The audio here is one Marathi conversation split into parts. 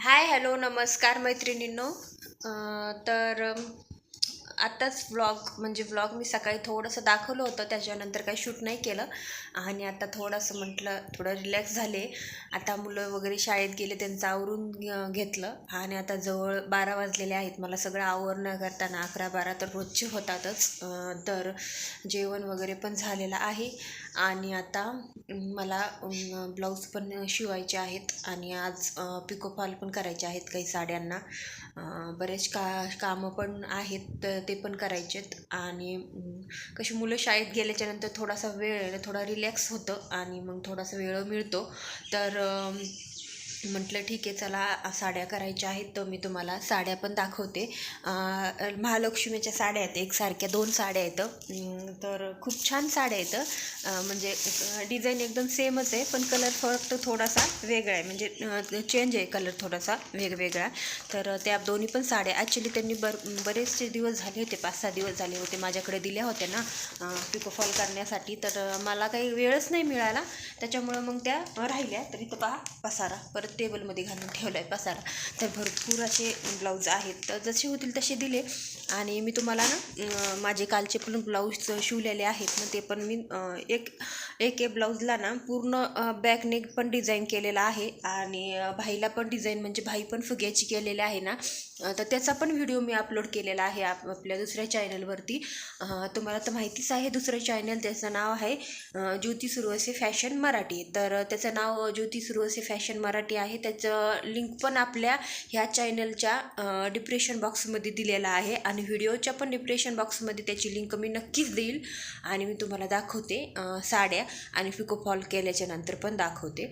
हाय हॅलो नमस्कार मैत्रिणींनो. तर आत्ताच व्लॉग म्हणजे व्लॉग मी सकाळी थोडंसं दाखवलं होतं त्याच्यानंतर काही शूट नाही केलं. आणि आता थोडंसं म्हटलं थोडं रिलॅक्स झाले. आता मुलं वगैरे शाळेत गेले त्यांचं आवरून घेतलं. आणि आता जवळ बारा वाजलेले आहेत. मला सगळं आवरणं करताना अकरा बारा तर रोजचे होतातच. तर जेवण वगैरे पण झालेलं आहे. आणि आता मला ब्लाऊज पण शिवायचे आहेत आणि आज पिकोफॉल पण करायचे आहेत काही साड्यांना. बरेच का कामं पण आहेत ते पण करायचे आहेत. आणि कशी मुलं शाळेत गेल्याच्यानंतर थोडासा वेळ थोडा रिलॅक्स होतं आणि मग थोडासा वेळ मिळतो. तर म्हटलं ठीक आहे चला साड्या करायच्या आहेत तर मी तुम्हाला साड्या पण दाखवते. महालक्ष्मीच्या साड्या आहेत एकसारख्या दोन साड्या आहेत. तर खूप छान साड्या आहेत. म्हणजे डिझाईन एकदम सेमच आहे पण कलर फक्त थोडासा वेगळा आहे. म्हणजे चेंज आहे कलर थोडासा वेगवेगळा. तर त्या दोन्ही पण साड्या ॲक्च्युली त्यांनी बर बरेचसे दिवस झाले होते पाच सहा दिवस झाले होते माझ्याकडे दिल्या होत्या ना पिकोफॉल करण्यासाठी. तर मला काही वेळच नाही मिळाला. त्याच्यामुळं मग त्या राहिल्या. तर इथं पहा पसारा. परत टेबलमध्ये घालून ठेवला आहे पसारा तर भरपूर असे ब्लाऊज आहेत. तर जसे होतील तसे दिले. आणि मी तुम्हाला ना माझे कालचे पण ब्लाऊज शिवलेले आहेत ना ते पण मी एक एक एक ब्लाऊजला ना पूर्ण बॅकनेक पण डिझाईन केलेला आहे. आणि भाईला पण डिझाईन म्हणजे भाई पण फुग्याची केलेली आहे ना तर त्याचा पण व्हिडिओ मी अपलोड केलेला आहे आप आपल्या दुसऱ्या चॅनलवरती. तुम्हाला तर माहितीच आहे दुसरं चॅनल त्याचं नाव आहे ज्योती ज्योती सुरवसे फॅशन मराठी. तर त्याचं नाव ज्योती सुरवसे फॅशन मराठी आहे. त्याचं लिंक पण आपल्या ह्या चॅनलच्या डिप्रेशन बॉक्समध्ये दिलेला आहे. आणि व्हिडिओच्या पण डिप्रेशन बॉक्समध्ये त्याची लिंक मी नक्कीच देईल. आणि मी तुम्हाला दाखवते साड्या. आणि पिकोफॉल केल्याच्यानंतर पण दाखवते.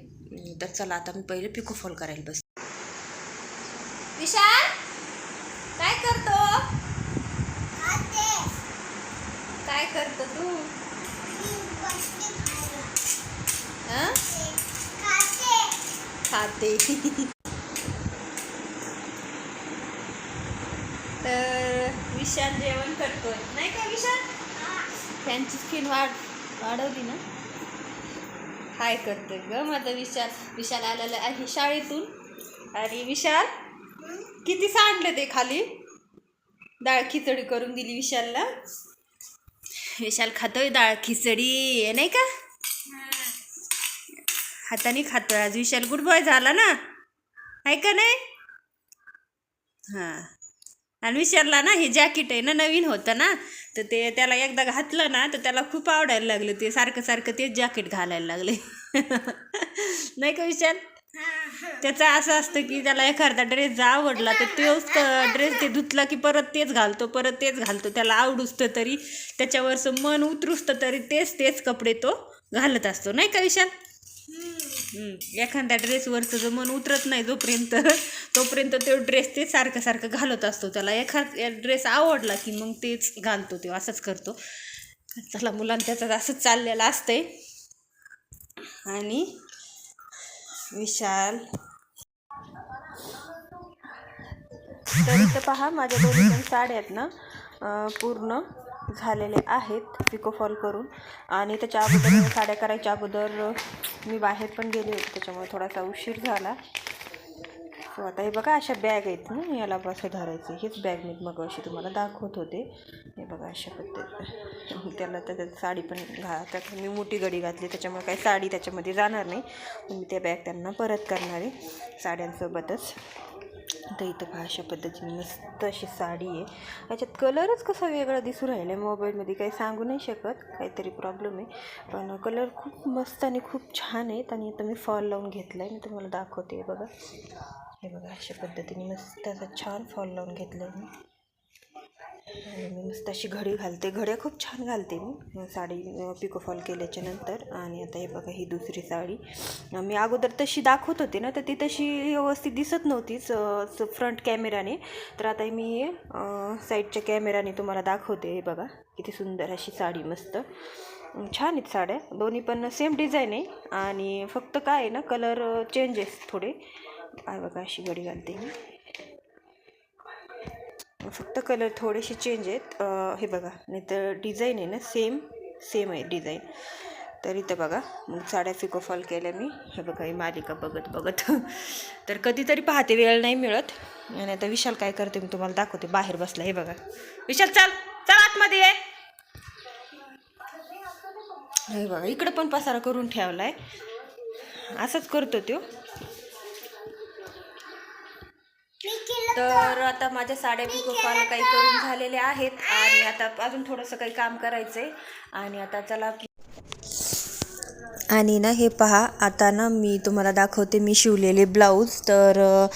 तर चला आता मी पहिले पिकोफॉल करायला बस विशाल काय करतो? काय करतो तू? हं? खाते. तर विशाल जेवण करतोय. नाही का विशाल? त्यांची स्किन वाढ वाढवली ना? हाय करतोय ग माझा विशाल. विशाल आलेला आहे शाळेतून. आणि विशाल किती सांडलं ते खाली? डाळ खिचडी करून दिली विशालला. विशाल खातोय डाळ खिचडी आहे नाही का? हाताने खातो आज विशाल गुड बॉय झाला ना? आहे का नाही? हां. आणि विशालला ना हे जॅकेट आहे ना नवीन होतं ना? तर ते त्याला एकदा घातलं ना तर त्याला खूप आवडायला लागलं. ते सारखं सारखं तेच जॅकेट घालायला लागले. नाही का विशाल? त्याचं असं असतं की त्याला एखादा ड्रेस जर आवडला तर तोच ड्रेस ते धुतला की परत तेच घालतो परत तेच घालतो. त्याला आवडूसतं तरी त्याच्यावरचं मन उतरुसतं तरी तेच तेच कपडे तो घालत असतो. नाही का विशाल? एखाद्या ड्रेसवरचं जर मन उतरत नाही जोपर्यंत तोपर्यंत तो ड्रेस ते सारखं सारखं घालत असतो. त्याला एखाद ड्रेस आवडला की मग तेच घालतो ते असंच करतो. त्याला मुलांना त्याचं असंच चाललेलं असतंय. आणि विशाल. तर इथं पहा माझ्या दोन्ही पण साड्या आहेत ना पूर्ण झालेले आहेत. पिकोफॉल करून. आणि त्याच्या अगोदर साड्या करायच्या अगोदर मी बाहेर पण गेले होते त्याच्यामुळे थोडासा उशीर झाला. सो आता हे बघा अशा बॅग आहेत ना याला असं धरायचं हेच बॅग मी मग अशी तुम्हाला दाखवत होते. हे बघा अशा पद्धती त्याला त्याच्यात साडी पण घा त्यात मी मोठी गडी घातली त्याच्यामुळे काही साडी त्याच्यामध्ये जाणार नाही. मी त्या बॅग त्यांना परत करणार आहे साड्यांसोबतच. तर इथं पहा अशा पद्धतीने मस्त अशी साडी आहे. याच्यात कलरच कसा वेगळा दिसू राहिला आहे मोबाईलमध्ये काही सांगू नाही शकत काहीतरी प्रॉब्लेम आहे. पण कलर खूप मस्त आणि खूप छान आहेत आणि आता मी फॉल लावून घेतला आहे मी तुम्हाला दाखवते बघा. हे बघा अशा पद्धतीने मस्त असा छान फॉल लावून घेतला आहे मी. मी मस्त अशी घडी घालते. घड्या खूप छान घालते मी. साडी पिकोफॉल केल्याच्यानंतर. आणि आता हे बघा ही दुसरी साडी. मी अगोदर तशी दाखवत होते ना तर ती तशी व्यवस्थित दिसत नव्हतीच फ्रंट कॅमेराने. तर आता मी हे साईडच्या कॅमेराने तुम्हाला दाखवते. हे बघा किती सुंदर अशी साडी मस्त. छान आहेत साड्या. दोन्ही पण सेम डिझाईन आहे. आणि फक्त काय आहे ना कलर चेंजेस थोडे. बघा अशी घडी घालते मी. फक्त कलर थोडेसे चेंज आहेत. हे बघा नाही तर डिझाईन आहे ना सेम सेम आहे डिझाईन तर इथं बघा मग साड्या फिको फॉल केल्या मी. हे बघा ही मालिका बघत बघत. तर कधीतरी पाहते वेळ नाही मिळत. आणि आता विशाल काय करते मी तुम्हाला दाखवते. बाहेर बसला हे बघा. विशाल चल चल आतमध्ये ये. हे बघा इकडं पण पसारा करून ठेवला आहे असंच करतो तो तर आता माझ्या साड्या पिको फॉल काही करून झालेल्या आहेत. आणि आता अजून थोडंसं काही काम करायचंय. आणि आता चला आणि ना हे पहा आता ना मी तुम्हाला दाखवते मी शिवलेले ब्लाऊज. तर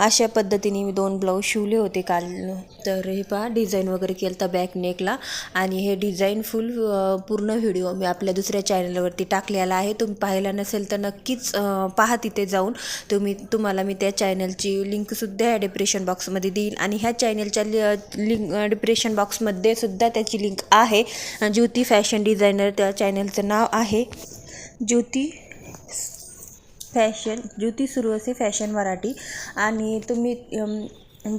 अशा पद्धतीने मी दोन ब्लाऊज शिवले होते काल. तर हे पहा डिझाईन वगैरे केलं तर बॅक नेकला आणि हे डिझाईन फुल पूर्ण व्हिडिओ मी आपल्या दुसऱ्या चॅनलवरती टाकलेला आहे. तुम्ही पाहिला नसेल तर नक्कीच पहा तिथे जाऊन. तुम्ही तुम्हाला मी त्या चॅनलची लिंकसुद्धा डिप्रेशन बॉक्समध्ये देईन. आणि ह्या चॅनलच्या लिंक डिप्रेशन बॉक्समध्ये सुद्धा त्याची लिंक आहे. ज्योती फॅशन डिझायनर त्या चॅनलचं नाव आहे. ज्योती फॅशन ज्योती असे फॅशन मराठी. आणि तुम्ही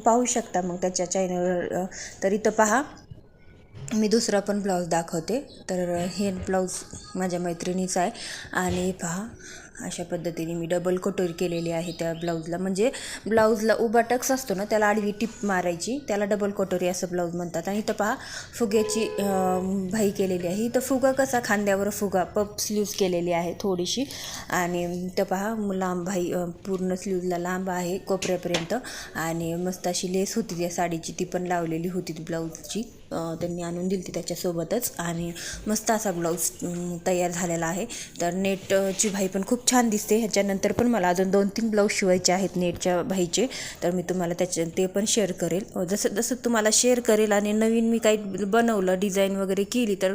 पाहू शकता मग त्याच्या चॅनलवर तर इथं पहा. मी दुसरा पण ब्लाऊज दाखवते. तर हे ब्लाऊज माझ्या मैत्रिणीचा आहे. आणि पहा. अशा पद्धतीने मी डबल कटोरी केलेली आहे त्या ब्लाऊजला म्हणजे ब्लाऊजला उभा टक्स असतो ना त्याला आडवी टिप मारायची. त्याला डबल कटोरी असं ब्लाऊज म्हणतात. आणि इथं पहा फुग्याची भाई केलेली आहे. इथं फुगा कसा? खांद्यावर फुगा पप स्लीव्ज केलेली आहे थोडीशी. आणि इथं पहा लांब भाई पूर्ण स्लीवला लांब आहे कोपऱ्यापर्यंत. आणि मस्त अशी लेस होती त्या साडीची. ती पण लावलेली होती ब्लाऊजची त्यांनी आणून दिली ती त्याच्यासोबतच. आणि मस्त असा ब्लाऊज तयार झालेला आहे. तर नेटची भाई पण खूप छान दिसते. ह्याच्यानंतर पण मला अजून दोन तीन ब्लाऊज शिवायचे आहेत नेटच्या भाईचे. तर मी तुम्हाला त्याच्या ते पण शेअर करेल. जसं जसं तुम्हाला शेअर करेल आणि नवीन मी काही बनवलं डिझाईन वगैरे केली तर